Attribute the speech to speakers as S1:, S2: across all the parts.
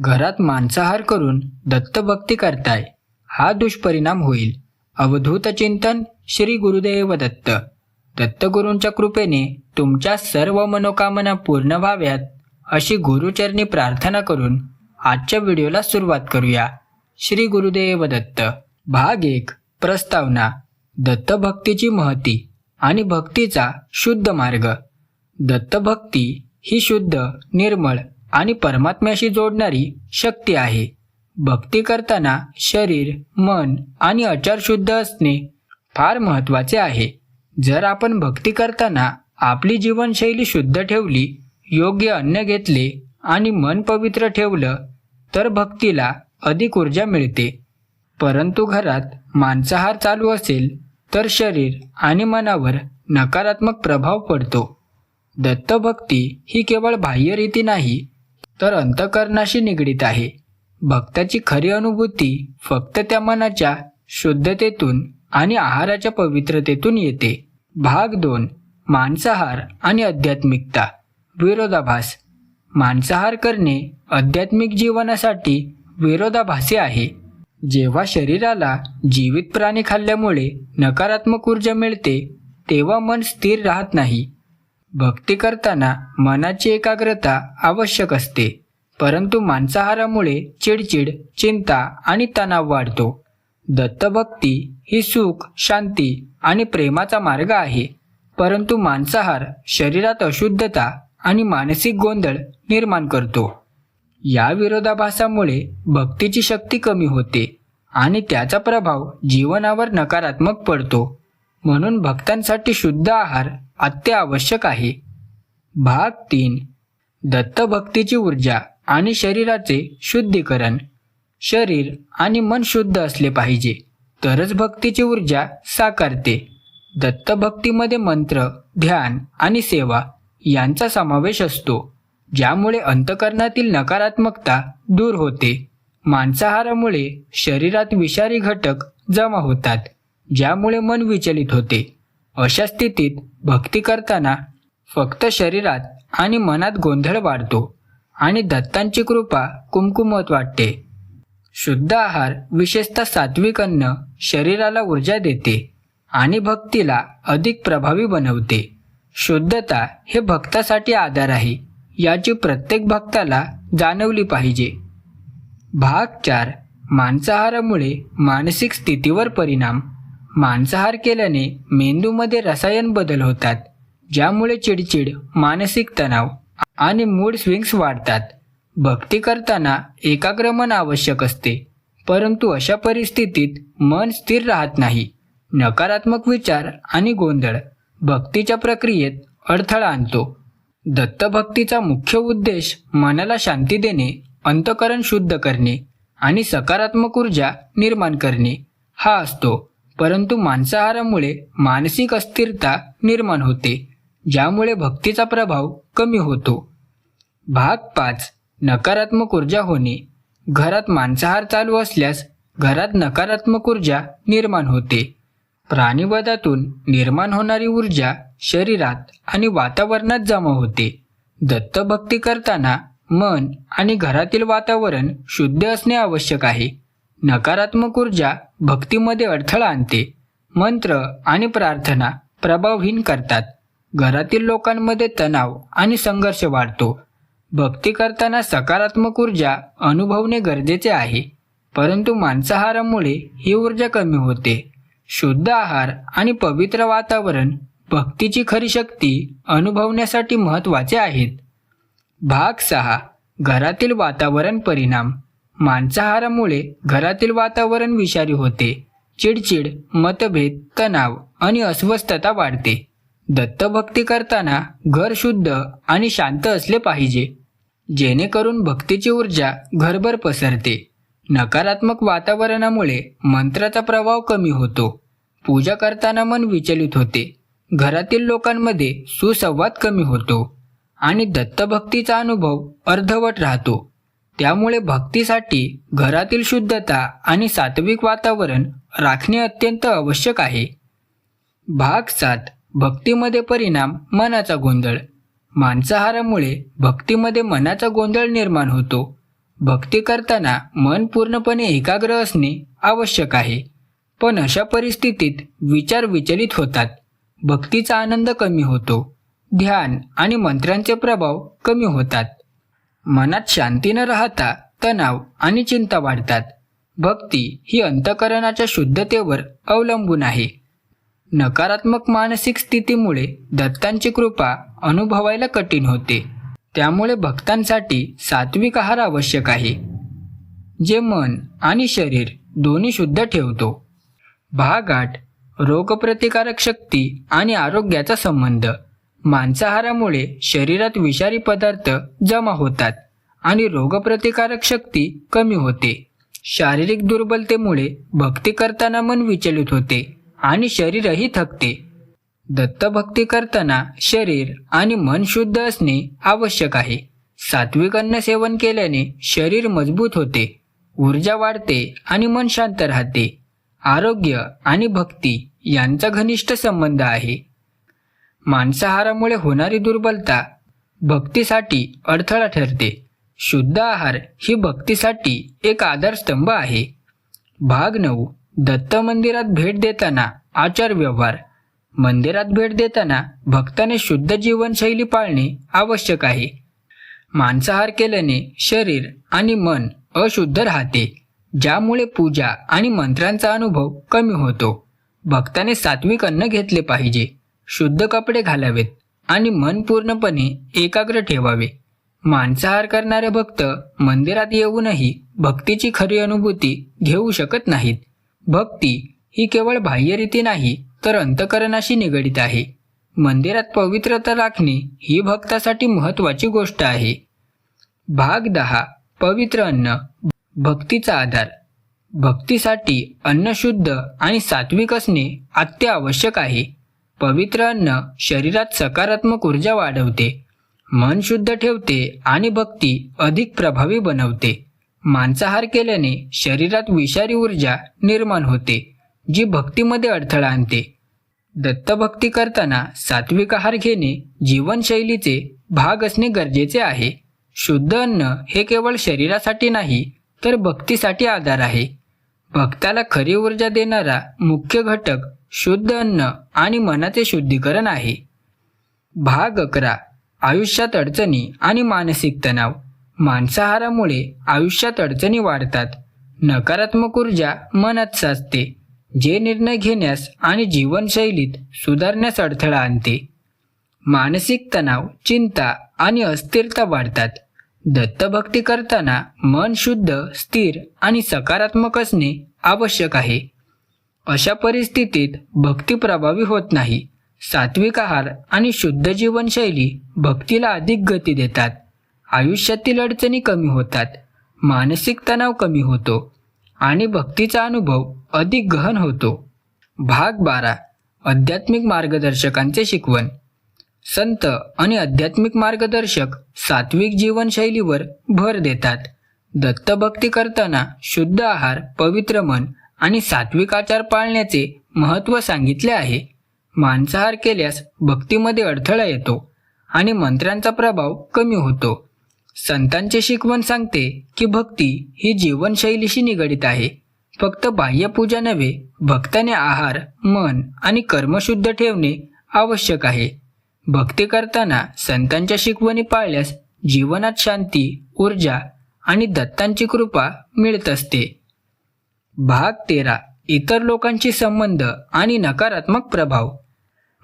S1: घरात मांसाहार करून दत्तभक्ती करताय. हा दुष्परिणाम होईल. अवधूत चिंतन श्री गुरुदेव दत्त. दत्तगुरूंच्या कृपेने तुमच्या सर्व मनोकामना पूर्ण व्हाव्यात अशी गुरुचरणी प्रार्थना करून आजच्या व्हिडिओला सुरुवात करूया. श्री गुरुदेव दत्त. भाग एक. प्रस्तावना. दत्तभक्तीची महती आणि भक्तीचा शुद्ध मार्ग. दत्तभक्ती ही शुद्ध निर्मळ आणि परमात्म्याशी जोडणारी शक्ती आहे. भक्ती करताना शरीर मन आणि आचार शुद्ध असणे फार महत्त्वाचे आहे. जर आपण भक्ती करताना आपली जीवनशैली शुद्ध ठेवली योग्य अन्न घेतले आणि मन पवित्र ठेवलं तर भक्तीला अधिक ऊर्जा मिळते. परंतु घरात मांसाहार चालू असेल तर शरीर आणि मनावर नकारात्मक प्रभाव पडतो. दत्तभक्ती ही केवळ बाह्यरीती नाही तर अंतकरणाशी निगडीत आहे. भक्ताची खरी अनुभूती फक्त त्या मनाच्या शुद्धतेतून आणि आहाराच्या पवित्रतेतून येते. भाग दोन. मांसाहार आणि आध्यात्मिकता. विरोधाभास. मांसाहार करणे आध्यात्मिक जीवनासाठी विरोधाभासी आहे. जेव्हा शरीराला जीवित प्राणी खाल्ल्यामुळे नकारात्मक ऊर्जा मिळते तेव्हा मन स्थिर राहत नाही. भक्ती करताना मनाची एकाग्रता आवश्यक असते. परंतु मांसाहारामुळे चिडचिड चिंता आणि तणाव वाढतो. दत्तभक्ती ही सुख शांती आणि प्रेमाचा मार्ग आहे. परंतु मांसाहार शरीरात अशुद्धता आणि मानसिक गोंधळ निर्माण करतो. या विरोधाभासामुळे भक्तीची शक्ती कमी होते आणि त्याचा प्रभाव जीवनावर नकारात्मक पडतो. म्हणून भक्तांसाठी शुद्ध आहार अत्यावश्यक आहे. भाग तीन. दत्तभक्तीची ऊर्जा आणि शरीराचे शुद्धीकरण. शरीर आणि मन शुद्ध असले पाहिजे तरच भक्तीची ऊर्जा साकारते. दत्तभक्तीमध्ये मंत्र ध्यान आणि सेवा यांचा समावेश असतो ज्यामुळे अंतकरणातील नकारात्मकता दूर होते. मांसाहारामुळे शरीरात विषारी घटक जमा होतात ज्यामुळे मन विचलित होते. अशा स्थितीत भक्ती करताना फक्त शरीरात आणि मनात गोंधळ वाढतो आणि दत्तांची कृपा कुमकुमत वाटते. शुद्ध आहार विशेषतः सात्विक अन्न शरीराला ऊर्जा देते आणि भक्तीला अधिक प्रभावी बनवते. शुद्धता हे भक्तासाठी आधार आहे याची प्रत्येक भक्ताला जाणवली पाहिजे. भाग चार मांसाहारामुळे मानसिक स्थितीवर परिणाम. मांसाहार केल्याने मेंदूमध्ये रसायन बदल होतात ज्यामुळे चिडचिड मानसिक तणाव आणि मूड स्विंग्स वाढतात. भक्ती करताना एकाग्र मन आवश्यक असते परंतु अशा परिस्थितीत मन स्थिर राहत नाही. नकारात्मक विचार आणि गोंधळ भक्तीच्या प्रक्रियेत अडथळा आणतो. दत्तभक्तीचा मुख्य उद्देश मनाला शांती देणे अंतकरण शुद्ध करणे आणि सकारात्मक ऊर्जा निर्माण करणे. हा असतो परंतु मांसाहारामुळे मानसिक अस्थिरता निर्माण होते ज्यामुळे भक्तीचा प्रभाव कमी होतो. भाग पाच नकारात्मक ऊर्जा होणे. घरात मांसाहार चालू असल्यास घरात नकारात्मक ऊर्जा निर्माण होते. प्राणीवधातून निर्माण होणारी ऊर्जा शरीरात आणि वातावरणात जमा होते. दत्तभक्ती करताना मन आणि घरातील वातावरण शुद्ध असणे आवश्यक आहे. नकारात्मक ऊर्जा भक्तीमध्ये अडथळा आणते. मंत्र आणि प्रार्थना प्रभावहीन करतात. घरातील लोकांमध्ये तणाव आणि संघर्ष वाढतो. भक्ती करताना सकारात्मक ऊर्जा अनुभवणे गरजेचे आहे. परंतु मांसाहारामुळे ही ऊर्जा कमी होते. शुद्ध आहार आणि पवित्र वातावरण भक्तीची खरी शक्ती अनुभवण्यासाठी महत्त्वाचे आहेत. भाग सहा. घरातील वातावरण परिणाम मांसाहारामुळे घरातील वातावरण विषारी होते. चिडचिड मतभेद तणाव आणि अस्वस्थता वाढते. दत्तभक्ती करताना घर शुद्ध आणि शांत असले पाहिजे. जेणेकरून भक्तीची ऊर्जा घरभर पसरते. नकारात्मक वातावरणामुळे मंत्राचा प्रभाव कमी होतो. पूजा करताना मन विचलित होते. घरातील लोकांमध्ये सुसंवाद कमी होतो. आणि दत्तभक्तीचा अनुभव अर्धवट राहतो. त्यामुळे भक्तीसाठी घरातील शुद्धता आणि सात्विक वातावरण राखणे अत्यंत आवश्यक आहे. भाग सात. भक्तीमध्ये परिणाम मनाचा गोंधळ. मांसाहारामुळे भक्तीमध्ये मनाचा गोंधळ निर्माण होतो. भक्ती करताना मन पूर्णपणे एकाग्र असणे आवश्यक आहे. पण अशा परिस्थितीत विचार विचलित होतात. भक्तीचा आनंद कमी होतो. ध्यान आणि मंत्रांचे प्रभाव कमी होतात. मनात शांती न राहता तणाव आणि चिंता वाढतात. भक्ती ही अंतकरणाच्या शुद्धतेवर अवलंबून आहे. नकारात्मक मानसिक स्थितीमुळे दत्तांची कृपा अनुभवायला कठीण होते. त्यामुळे भक्तांसाठी सात्विक आहार आवश्यक आहे. जे मन आणि शरीर दोन्ही शुद्ध ठेवतो. भागाठ रोगप्रतिकारक शक्ती आणि आरोग्याचा संबंध. मांसाहारामुळे शरीरात विषारी पदार्थ जमा होतात आणि रोगप्रतिकारक शक्ती कमी होते. शारीरिक दुर्बलतेमुळे भक्ती करताना मन विचलित होते आणि शरीरही थकते. दत्तभक्ती करताना शरीर आणि मन शुद्ध असणे आवश्यक आहे. सात्विक अन्न सेवन केल्याने शरीर मजबूत होते ऊर्जा वाढते आणि मन शांत राहते. आरोग्य आणि भक्ती यांचा घनिष्ठ संबंध आहे. मांसाहारामुळे होणारी दुर्बलता भक्तीसाठी अडथळा ठरते. शुद्ध आहार ही भक्तीसाठी एक आधारस्तंभ आहे. भाग नऊ. दत्त मंदिरात भेट देताना आचार व्यवहार. मंदिरात भेट देताना भक्ताने शुद्ध जीवनशैली पाळणे आवश्यक आहे. मांसाहार केल्याने शरीर आणि मन अशुद्ध राहते ज्यामुळे पूजा आणि मंत्रांचा अनुभव कमी होतो. भक्ताने सात्विक अन्न घेतले पाहिजे. शुद्ध कपडे घालावेत आणि मन पूर्णपणे एकाग्र ठेवावे. मांसाहार करणारे भक्त मंदिरात येऊनही भक्तीची खरी अनुभूती घेऊ शकत नाहीत. भक्ती ही केवळ बाह्यरीती नाही तर अंतकरणाशी निगडीत आहे. मंदिरात पवित्रता राखणे ही भक्तासाठी महत्वाची गोष्ट आहे. भाग दहा पवित्र अन्न भक्तीचा आधार. भक्तीसाठी अन्न शुद्ध आणि सात्विक असणे अत्यावश्यक आहे. पवित्र अन्न शरीरात सकारात्मक ऊर्जा वाढवते. मन शुद्ध ठेवते आणि भक्ती अधिक प्रभावी बनवते. मांसाहार केल्याने शरीरात विषारी ऊर्जा निर्माण होते जी भक्तीमध्ये अडथळा आणते. दत्तभक्ती करताना सात्विक आहार घेणे जीवनशैलीचे भाग असणे गरजेचे आहे. शुद्ध अन्न हे केवळ शरीरासाठी नाही तर भक्तीसाठी आधार आहे. भक्ताला खरी ऊर्जा देणारा मुख्य घटक शुद्ध अन्न आणि मनाचे शुद्धीकरण आहे. भाग अकरा. आयुष्यात अडचणी आणि मानसिक तणाव. मांसाहारामुळे आयुष्यात अडचणी वाढतात. नकारात्मक ऊर्जा मनात साचते जे निर्णय घेण्यास आणि जीवनशैलीत सुधारण्यास अडथळा आणते. मानसिक तणाव चिंता आणि अस्थिरता वाढतात. दत्तभक्ती करताना मन शुद्ध स्थिर आणि सकारात्मक असणे आवश्यक आहे. अशा परिस्थितीत भक्ती प्रभावी होत नाही. सात्विक आहार आणि शुद्ध जीवनशैली भक्तीला अधिक गती देतात. आयुष्यातील अडचणी कमी होतात. मानसिक तणाव कमी होतो. आणि भक्तीचा अनुभव अधिक गहन होतो. भाग बारा. आध्यात्मिक मार्गदर्शकांचे शिकवण. संत आणि आध्यात्मिक मार्गदर्शक सात्विक जीवनशैलीवर भर देतात. दत्तभक्ती करताना शुद्ध आहार पवित्र मन आणि सात्विक आचार पाळण्याचे महत्त्व सांगितले आहे. मांसाहार केल्यास भक्तीमध्ये अडथळा येतो आणि मंत्रांचा प्रभाव कमी होतो. संतांचे शिकवण सांगते की भक्ती ही जीवनशैलीशी निगडीत आहे. फक्त बाह्यपूजा नव्हे भक्ताने आहार मन आणि कर्मशुद्ध ठेवणे आवश्यक आहे. भक्ती करताना संतांच्या शिकवणी पाळल्यास जीवनात शांती ऊर्जा आणि दत्तांची कृपा मिळत असते. भाग तेरा. इतर लोकांशी संबंध आणि नकारात्मक प्रभाव.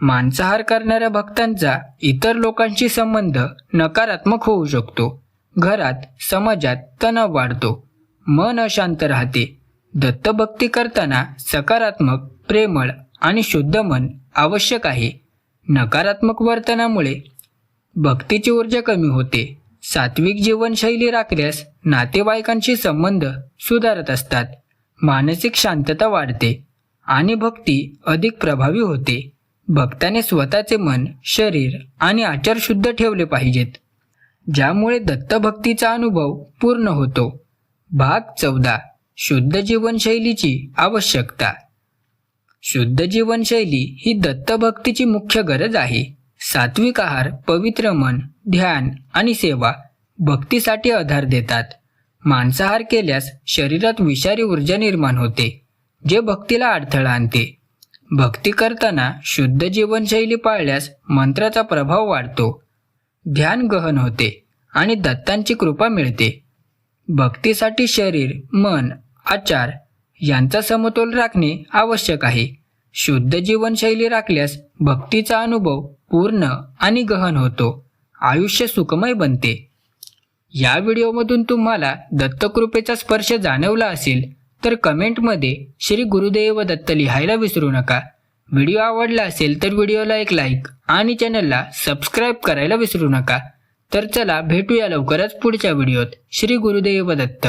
S1: मांसाहार करणाऱ्या भक्तांचा इतर लोकांशी संबंध नकारात्मक होऊ शकतो. घरात समाजात तणाव वाढतो. मन अशांत राहते. दत्तभक्ती करताना सकारात्मक प्रेमळ आणि शुद्ध मन आवश्यक आहे. नकारात्मक वर्तनामुळे भक्तीची ऊर्जा कमी होते. सात्विक जीवनशैली राखल्यास नातेवाईकांशी संबंध सुधारत असतात. मानसिक शांतता वाढते आणि भक्ती अधिक प्रभावी होते. भक्ताने स्वतःचे मन शरीर आणि आचार शुद्ध ठेवले पाहिजेत. ज्यामुळे दत्तभक्तीचा अनुभव पूर्ण होतो. भाग चौदा. शुद्ध जीवनशैलीची आवश्यकता. शुद्ध जीवनशैली ही दत्तभक्तीची मुख्य गरज आहे. सात्विक आहार पवित्र मन ध्यान आणि सेवा भक्तीसाठी आधार देतात. मांसाहार केल्यास शरीरात विषारी ऊर्जा निर्माण होते जे भक्तीला अडथळा आणते. भक्ती करताना शुद्ध जीवनशैली पाळल्यास मंत्राचा प्रभाव वाढतो. ध्यान गहन होते आणि दत्तांची कृपा मिळते. भक्तीसाठी शरीर मन आचार यांचा समतोल राखणे आवश्यक आहे. शुद्ध जीवनशैली राखल्यास भक्तीचा अनुभव पूर्ण आणि गहन होतो. आयुष्य सुखमय बनते. या व्हिडिओमधून तुम्हाला दत्तकृपेचा स्पर्श जाणवला असेल तर कमेंटमध्ये श्री गुरुदेव दत्त लिहायला विसरू नका. व्हिडिओ आवडला असेल तर व्हिडिओला एक लाईक आणि चॅनलला सबस्क्राईब करायला विसरू नका. तर चला भेटूया लवकरच पुढच्या व्हिडिओत. श्री गुरुदेव दत्त.